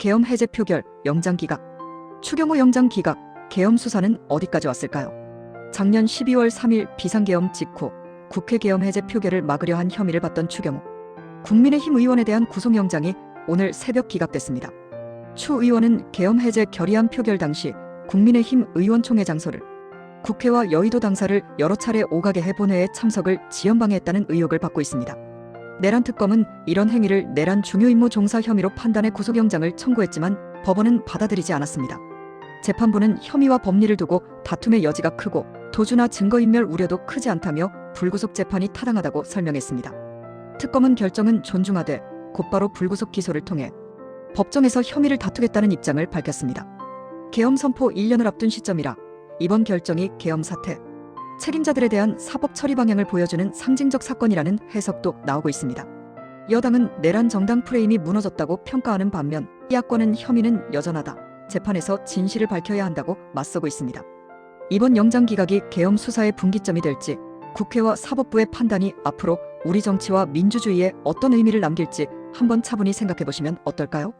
계엄 해제 표결, 영장 기각. 추경호 영장 기각, 계엄 수사는 어디까지 왔을까요? 작년 12월 3일 비상계엄 직후 국회 계엄 해제 표결을 막으려 한 혐의를 받던 추경호. 국민의힘 의원에 대한 구속영장이 오늘 새벽 기각됐습니다. 추 의원은 계엄 해제 결의안 표결 당시 국민의힘 의원총회 장소를 국회와 여의도 당사를 여러 차례 오가게 해 본 회에 참석을 지연방해했다는 의혹을 받고 있습니다. 내란 특검은 이런 행위를 내란 중요 임무 종사 혐의로 판단해 구속영장을 청구했지만 법원은 받아들이지 않았습니다. 재판부는 혐의와 법리를 두고 다툼의 여지가 크고 도주나 증거인멸 우려도 크지 않다며 불구속 재판이 타당하다고 설명했습니다. 특검은 결정은 존중하되 곧바로 불구속 기소를 통해 법정에서 혐의를 다투겠다는 입장을 밝혔습니다. 계엄 선포 1년을 앞둔 시점이라 이번 결정이 계엄 사태, 책임자들에 대한 사법 처리 방향을 보여주는 상징적 사건이라는 해석도 나오고 있습니다. 여당은 내란 정당 프레임이 무너졌다고 평가하는 반면 야권은 혐의는 여전하다. 재판에서 진실을 밝혀야 한다고 맞서고 있습니다. 이번 영장 기각이 계엄 수사의 분기점이 될지 국회와 사법부의 판단이 앞으로 우리 정치와 민주주의에 어떤 의미를 남길지 한번 차분히 생각해 보시면 어떨까요?